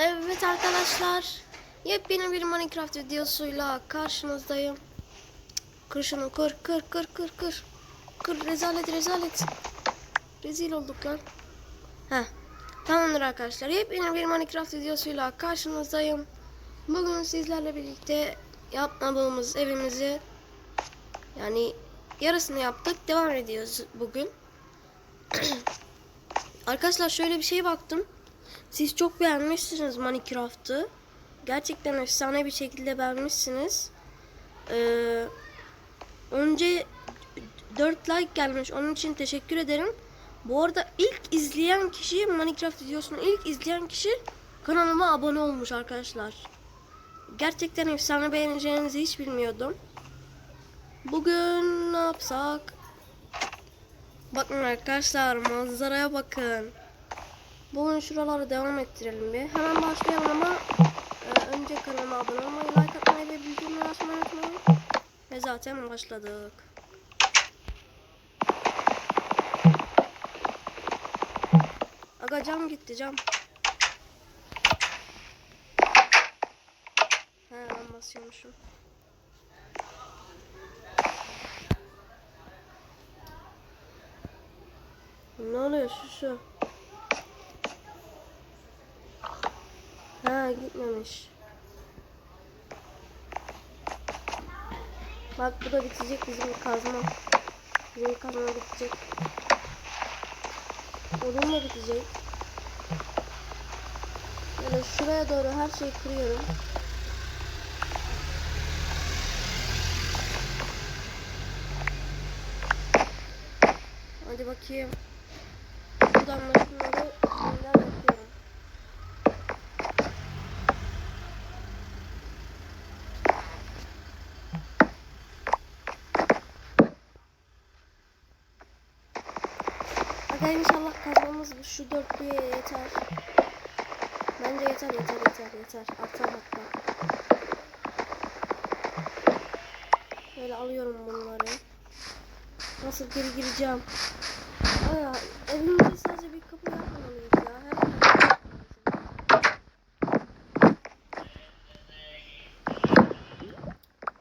Evet arkadaşlar. Yepyeni bir Minecraft videosuyla karşınızdayım. Kır şunu kır kır kır kır kır. Kır rezalet rezalet. Rezil olduk lan. Heh. Tamamdır arkadaşlar. Yepyeni bir Minecraft videosuyla karşınızdayım. Bugün sizlerle birlikte yapmadığımız evimizi yani yarısını yaptık. Devam ediyoruz bugün. arkadaşlar şöyle bir şey baktım. Siz çok beğenmişsiniz Minecraft'ı. Gerçekten efsane bir şekilde beğenmişsiniz. Ee, önce 4 like gelmiş. Onun için teşekkür ederim. Bu arada ilk izleyen kişi Minecraft videosunu ilk izleyen kişi kanalıma abone olmuş arkadaşlar. Gerçekten efsane beğeneceğinizi hiç bilmiyordum. Bugün ne yapsak? Bakın arkadaşlar manzaraya bakın. Bugün şuraları devam ettirelim bir. Hemen başlayalım ama e, önce kanalıma abone olmayı, like atmayı ve bildirimleri açmayı unutmayın. Ve zaten başladık. Aga cam gitti cam. He ben basıyormuşum. Ne oluyor şu şu? Ha gitmemiş. Bak bu da bitecek bizim kazma. Bizim kazma bitecek. Odun da bitecek. Böyle şuraya doğru her şeyi kırıyorum. Hadi bakayım. Buradan da şunları yeniden yapıyorum. Aga inşallah kazmamız şu dörtlüye yeter. Bence yeter yeter yeter yeter. Artar hatta. Böyle alıyorum bunları. Nasıl geri gireceğim? Aya evimizde sadece bir kapı yapmamalıyız ya. Hemen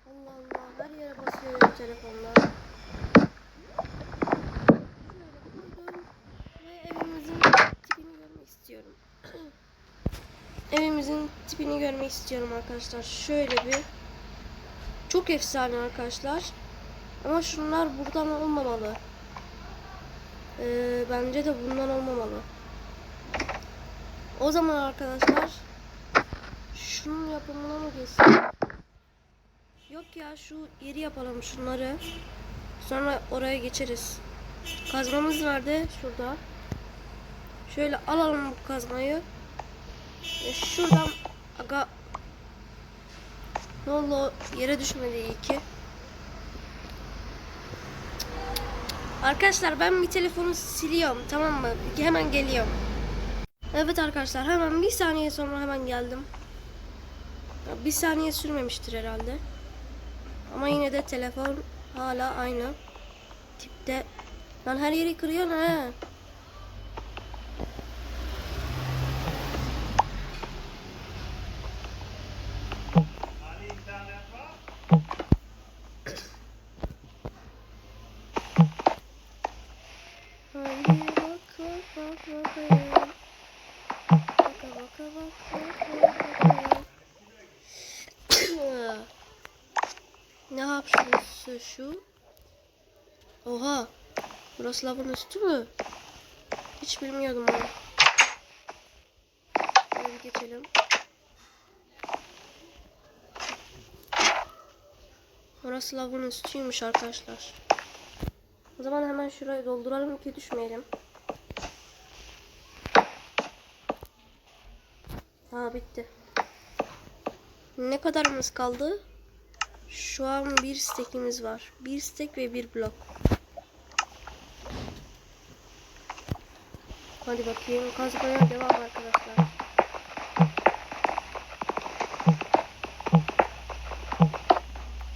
Allah Allah her yere basıyorum telefonla. Şöyle koydum ve evimizin tipini görmek istiyorum. evimizin görmek istiyorum arkadaşlar. Şöyle bir çok efsane arkadaşlar. Ama şunlar buradan olmamalı. Ee, bence de bundan olmamalı. O zaman arkadaşlar şunun yapımına mı geçsin? Yok ya şu yeri yapalım şunları. Sonra oraya geçeriz. Kazmamız nerede? Şurada. Şöyle alalım bu kazmayı. E, şuradan aga ne oldu? Yere düşmedi iyi ki. Arkadaşlar ben bir telefonu siliyorum tamam mı? Hemen geliyorum. Evet arkadaşlar hemen bir saniye sonra hemen geldim. Bir saniye sürmemiştir herhalde. Ama yine de telefon hala aynı tipte. Lan her yeri kırıyor ha. Haydi bak bak bak bakayım. Baka baka bak bak bak bakayım. ne yapıyorsun şu? Oha. Burası lavın üstü mü? Hiç bilmiyordum onu. Şöyle bir geçelim. Orası lavın üstüymüş arkadaşlar. O zaman hemen şurayı dolduralım ki düşmeyelim. Ha bitti. Ne kadarımız kaldı? Şu an bir stekimiz var. Bir stek ve bir blok. Hadi bakayım. Kazmaya devam arkadaşlar.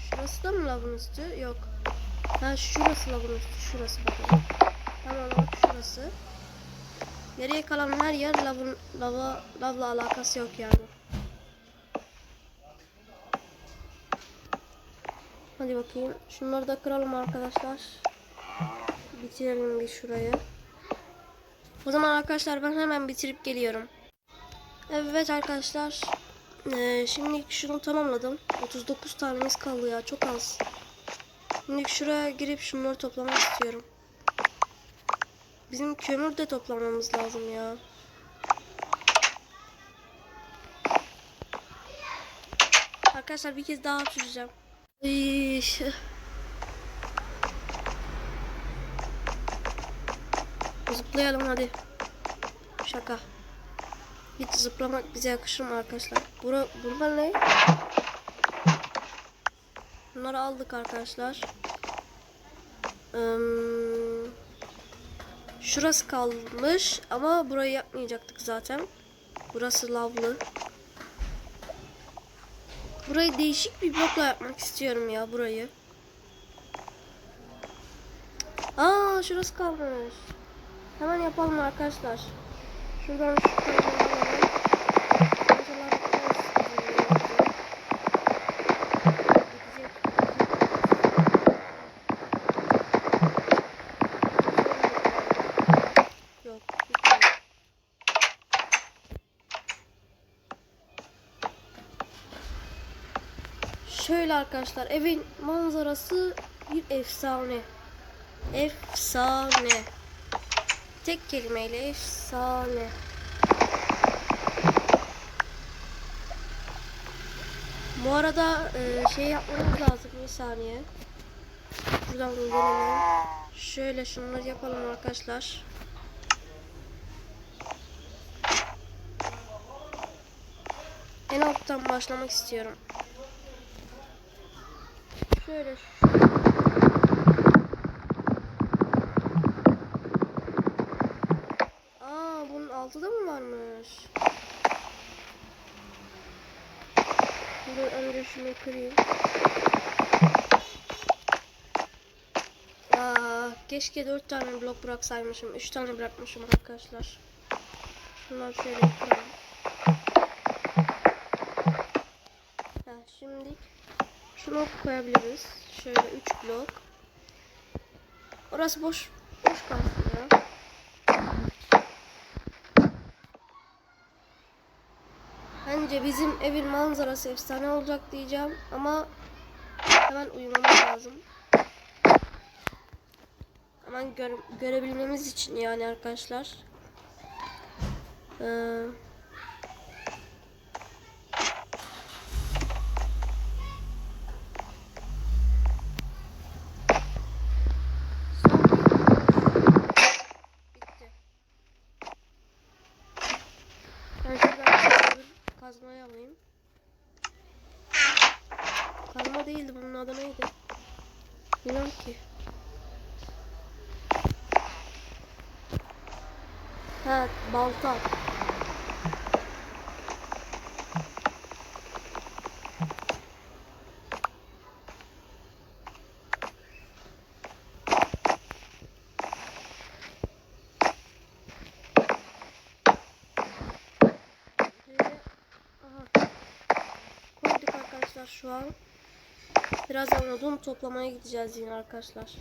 Şurası da mı lavın üstü? Yok. Ha şurası lavın üstü. Şurası bakın. Tamam bak şurası. Geriye kalan her yer lavın, lava, lavla alakası yok yani. Hadi bakayım. Şunları da kıralım arkadaşlar. Bitirelim bir şurayı. O zaman arkadaşlar ben hemen bitirip geliyorum. Evet arkadaşlar. Ee, şimdi şunu tamamladım. 39 tanemiz kaldı ya. Çok az. Şimdi şuraya girip şunları toplamak istiyorum. Bizim kömür de toplamamız lazım ya. Arkadaşlar bir kez daha hapşıracağım. Ay, Zıplayalım hadi. Şaka. Hiç zıplamak bize yakışır mı arkadaşlar? Bura, bunlar ne? Bunları aldık arkadaşlar. Ee, şurası kalmış ama burayı yapmayacaktık zaten. Burası lavlı. Burayı değişik bir blokla yapmak istiyorum ya burayı. Aa şurası kalmış. Hemen yapalım arkadaşlar. Şuradan şu. Şöyle arkadaşlar evin manzarası bir efsane. Efsane. Tek kelimeyle efsane. Bu arada e, şey yapmamız lazım bir saniye. Buradan gelelim. Şöyle şunları yapalım arkadaşlar. En alttan başlamak istiyorum. Şöyle şu- Aa bunun altı da mı varmış? Dur önce şunu kırayım. Aa, keşke 4 tane blok bıraksaymışım. 3 tane bırakmışım arkadaşlar. Şunları şöyle kıralım. Ha, şimdi şunu koyabiliriz. Şöyle 3 blok. Orası boş boş kalsın ya. Bence bizim evin manzarası efsane olacak diyeceğim ama hemen uyumamız lazım. Hemen gör, görebilmemiz için yani arkadaşlar. Ee, Bitti. Ben şuradan bir kazmayı alayım. Kazma değildi bunun adı neydi? Bilmiyorum ki. Arkadaşlar şu an. Birazdan odun toplamaya gideceğiz yine arkadaşlar.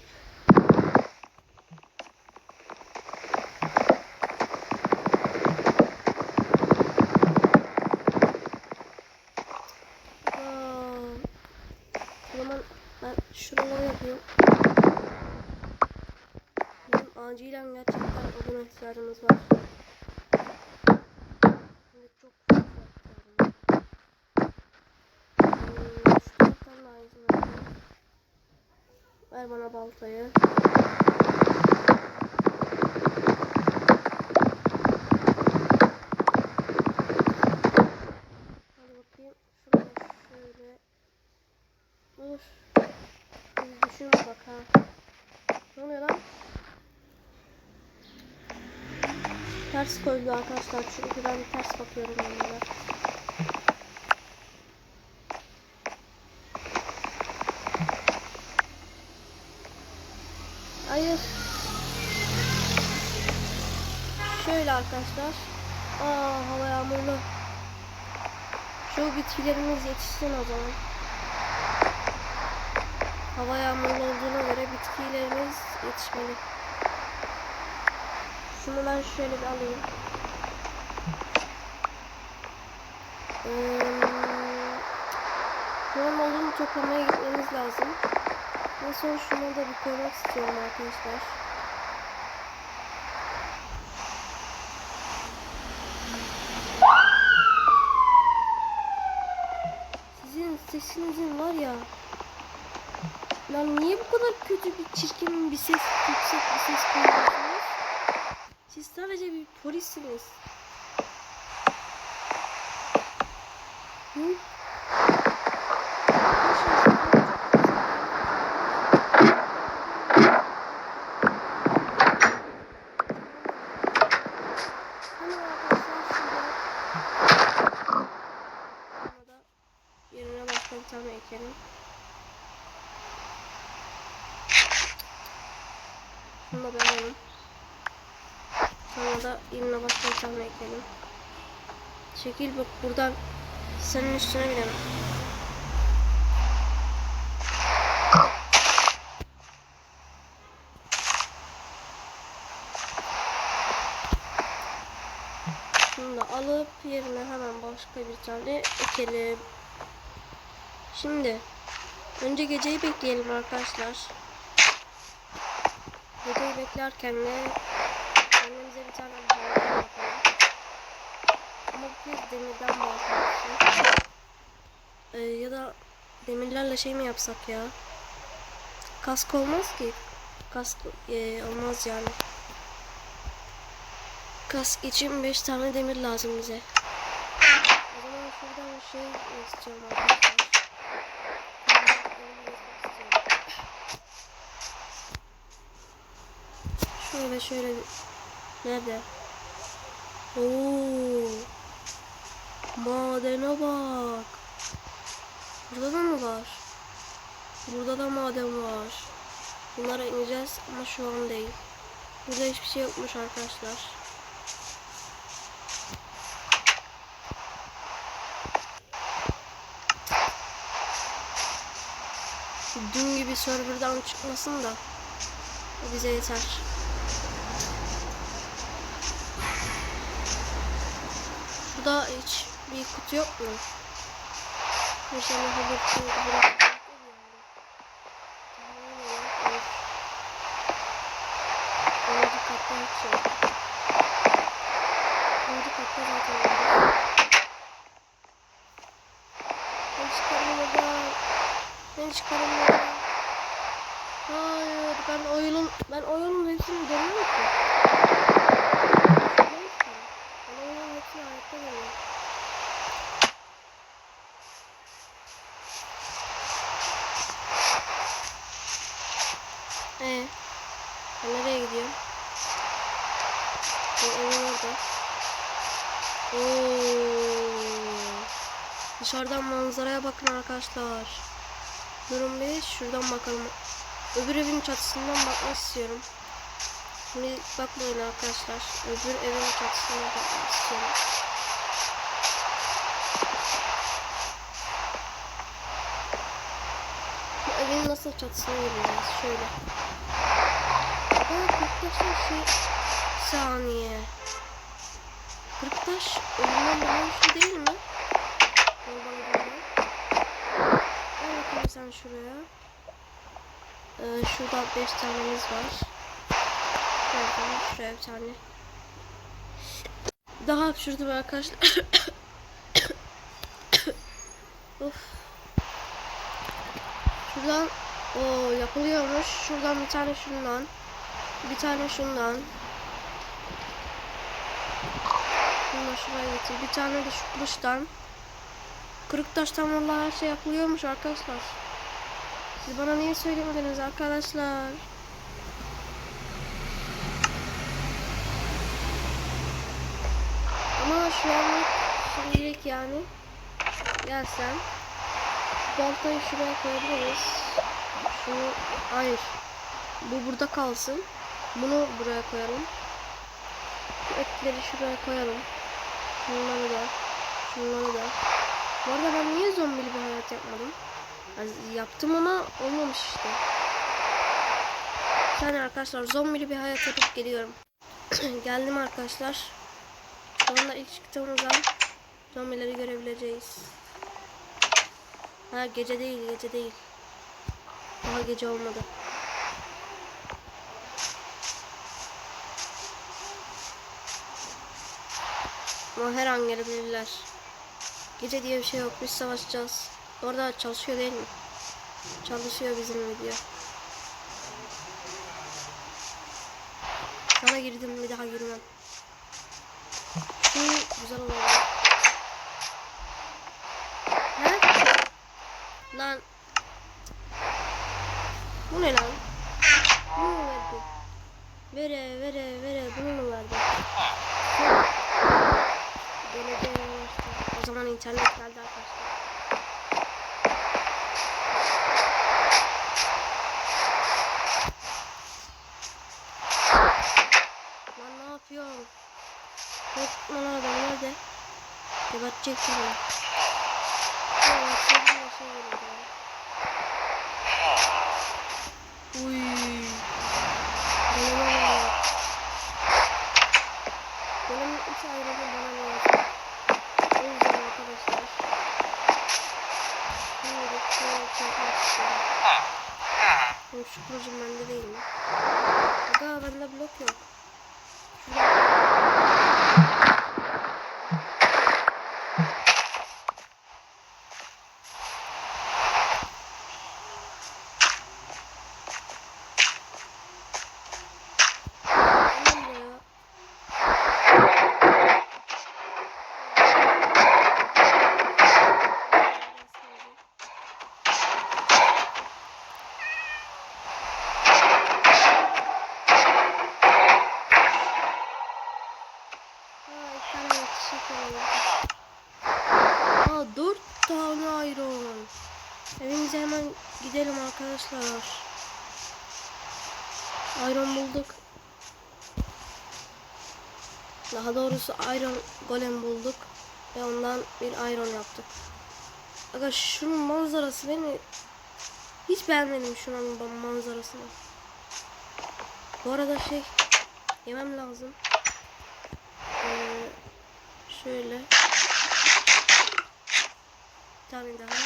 Aa, o zaman ben şuraları yapayım. Bizim acilen gerçekten ihtiyacımız var. Çok fazla ihtiyacım var. Hmm. Ver bana baltayı. Hadi bakayım. Şurada şöyle. Dur. Bir düşünme bak ha. Ne oluyor lan? Ters koydu arkadaşlar çünkü ben ters bakıyorum onlara. Hayır. Şöyle arkadaşlar. Aa hava yağmurlu. Şu bitkilerimiz yetişsin o zaman. Hava yağmurlu olduğuna göre bitkilerimiz yetişmeli. Şunu ben şöyle bir alayım. Hmm, Tohum olduğunu toplamaya gitmemiz lazım. Ve sonra şunları da bir koymak istiyorum arkadaşlar. Sizin sesinizin var ya. Lan niye bu kadar kötü bir çirkin bir ses, yüksek bir ses koyuyorsunuz? Sadece bir polissiniz. Hı? Hemen arkadaşlar şurada Sonra da yerine başka bir tane ekelim. Şunu da beğenelim. Sonra da yerine başka bir tane ekelim. Çekil bak buradan senin üstüne binelim. Şunu da alıp yerine hemen başka bir tane ekelim. Şimdi önce geceyi bekleyelim arkadaşlar. Geceyi beklerken de kendimize bir tane balta yapalım. Ama bu kez demirden olsun. Ee, ya da demirlerle şey mi yapsak ya? Kask olmaz ki. Kask e, olmaz yani. Kask için 5 tane demir lazım bize. O zaman şuradan şey istiyorum arkadaşlar. Şöyle şöyle nerede? Oo. Madene bak. Burada da mı var? Burada da maden var. Bunlara ineceğiz ama şu an değil. Burada hiçbir şey yokmuş arkadaşlar. Dün gibi serverdan çıkmasın da bize yeter. Şurada hiç bir kutu yok mu? Mesela haber bırak. Ben buradan. Hayır ben oyunun ben oyunun hepsini dönüyorum ki. Ben oyunun hepsini hayatta dönüyorum. Ee, ben nereye gidiyorum? Ben evim orada. Oo. Dışarıdan manzaraya bakın arkadaşlar. Durun bir şuradan bakalım. Öbür evin çatısından bakmak istiyorum. Şimdi bakmayın arkadaşlar. Öbür evin çatısından bakmak istiyorum. Bu evin nasıl çatısına gireceğiz? Şöyle. Aa, Kırktaş'ın şey... Bir saniye. Kırktaş ölümden daha güçlü değil mi? Buradan. Gel sen şuraya. Ee, şurada 5 tanemiz var. Şuradan şuraya bir tane. Daha hapşurdum arkadaşlar. of. Şuradan o yapılıyormuş. Şuradan bir tane şundan. Bir tane şundan. Şuraya getir. Bir tane de şu kılıçtan. Kırık taştan vallahi her şey yapılıyormuş arkadaşlar. Siz bana niye söylemediniz arkadaşlar? Ama şu anlık şimdilik yani gelsen baltayı şuraya koyabiliriz. Şunu hayır. Bu burada kalsın. Bunu buraya koyalım. Şu etleri şuraya koyalım. Şunları da. Şunları da. Bu arada ben niye zombili bir hayat yapmadım? Yani yaptım ama olmamış işte. Saniye arkadaşlar zombili bir hayat yapıp geliyorum. Geldim arkadaşlar. Şu anda ilk çıktığımızdan zombileri görebileceğiz. Ha gece değil gece değil. Daha gece olmadı. Ama her an gelebilirler. Gece diye bir şey yok. Biz savaşacağız. Orada çalışıyor değil mi? Çalışıyor bizim video. Sana girdim bir daha girmem. Şu güzel oldu. He? Lan. Bu ne lan? Bunu mu verdi? Vere vere vere bunu mu verdi? Geleceğe ulaştı. O zaman internet geldi arkadaşlar. Lan ne yapıyorsun? Korkutma lan adam nerede? Gebertecek seni. Ya, sevdiğim bir şey geliyor ya. Uy. Goleme bak. Golem üç ayrıca bana lazım. O yüzden arkadaşlar. Şimdi şöyle çarpmak istiyorum. Oğlum şu kılıcım bende değil mi? Aga bende blok yok. Şurada. Aman be ya. Aa, iki tane yetişik oldu. Aa, dört tane iron. Evimize hemen gidelim arkadaşlar. Iron bulduk. Daha doğrusu iron golem bulduk. Ve ondan bir iron yaptık. Aga şunun manzarası beni hiç beğenmedim şunun manzarasını. Bu arada şey yemem lazım. Ee, şöyle bir tane daha.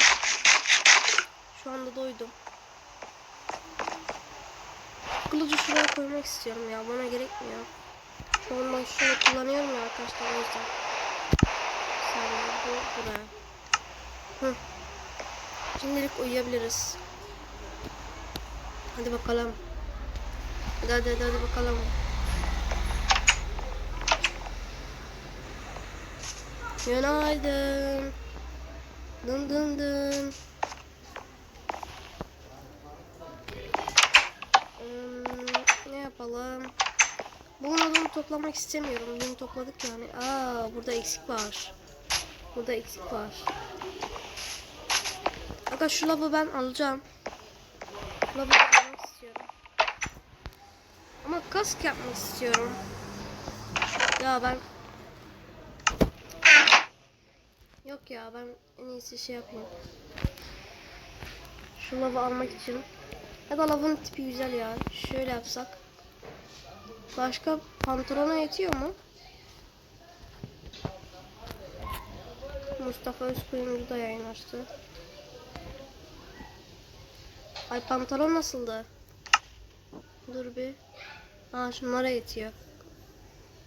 Şu anda doydum. Kılıcı şuraya koymak istiyorum ya. Bana gerekmiyor. Ben şunu kullanıyorum ya arkadaşlar o yüzden. Saniye, bu buraya. Hı. Şimdilik uyuyabiliriz. Hadi bakalım. Hadi hadi hadi, hadi bakalım. Günaydın. Dın dın dın. Toplamak istemiyorum. Dün topladık yani. Aa burada eksik var. Burada eksik var. Aga şu lavı ben alacağım. Lavı almak istiyorum. Ama kask yapmak istiyorum. Ya ben Yok ya ben en iyisi şey yapayım. Şu lavı almak için. Ya da lavın tipi güzel ya. Şöyle yapsak. Başka pantolona yetiyor mu? Mustafa Özkuyumcu da yayın açtı. Ay pantolon nasıldı? Dur bir. Ha şunlara yetiyor.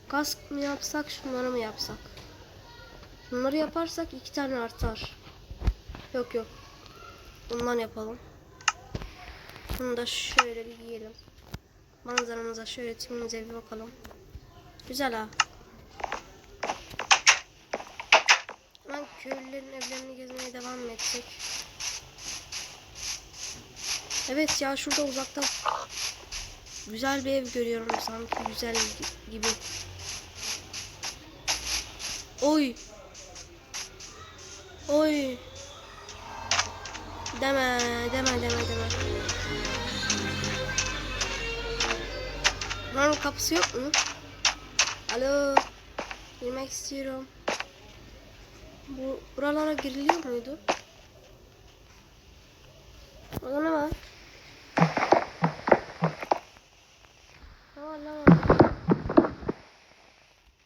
Kask mı yapsak şunları mı yapsak? Bunları yaparsak iki tane artar. Yok yok. Bundan yapalım. Bunu da şöyle bir giyelim. Manzaramıza şöyle timimize bir bakalım. Güzel ha. Ben köylülerin evlerini gezmeye devam mı etsek? Evet ya şurada uzakta güzel bir ev görüyorum sanki güzel gibi. Oy. Oy. Deme, deme, deme, deme. Buranın kapısı yok mu? Alo. Girmek istiyorum. Bu buralara giriliyor muydu? Orada ne var? Ne var lan?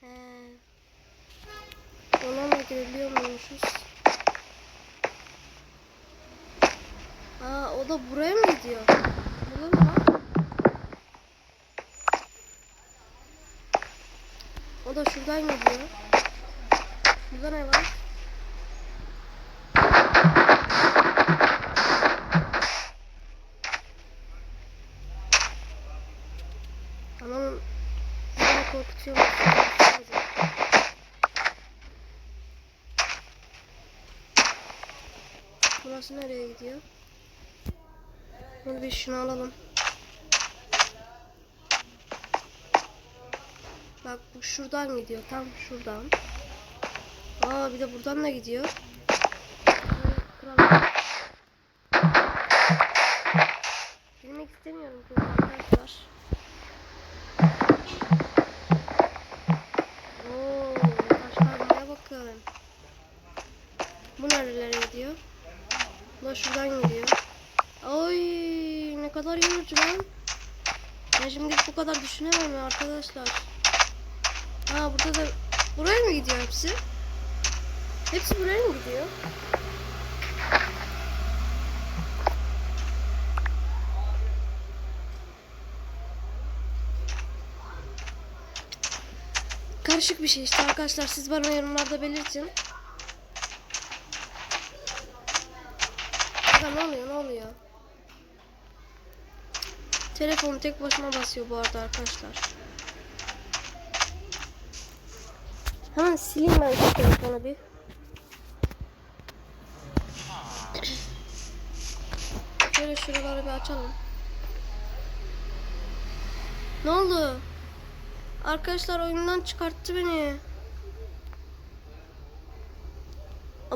He. Ona da giriliyor muymuşuz? Aa o da buraya mı gidiyor? Burada ne var? O da şuradan gidiyor. Burada ne var? Anam. Burası nereye gidiyor? Bunu bir şunu alalım. Bak bu şuradan gidiyor. Tam şuradan. Aa bir de buradan da gidiyor. Bilmek istemiyorum arkadaşlar. Oo, taşlar buraya bakın. Bu nerelere gidiyor? Bu da şuradan gidiyor. Oy ne kadar yorucu lan. Ben şimdi bu kadar düşünemem arkadaşlar. Ha burada da buraya mı gidiyor hepsi? Hepsi buraya mı gidiyor? Karışık bir şey işte arkadaşlar siz bana yorumlarda belirtin. Ya ne oluyor ne oluyor? Telefonu tek başıma basıyor bu arada arkadaşlar. Hemen sileyim ben şu telefonu bir. Şöyle şuraları bir açalım. Ne oldu? Arkadaşlar oyundan çıkarttı beni.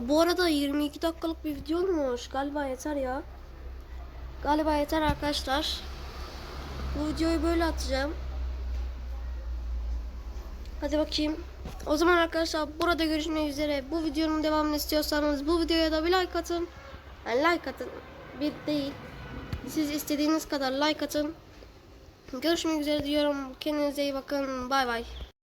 Bu arada 22 dakikalık bir video olmuş. Galiba yeter ya. Galiba yeter arkadaşlar. Bu videoyu böyle atacağım. Hadi bakayım. O zaman arkadaşlar burada görüşmek üzere. Bu videonun devamını istiyorsanız bu videoya da bir like atın. Yani like atın. Bir değil. Siz istediğiniz kadar like atın. Görüşmek üzere diyorum. Kendinize iyi bakın. Bay bay.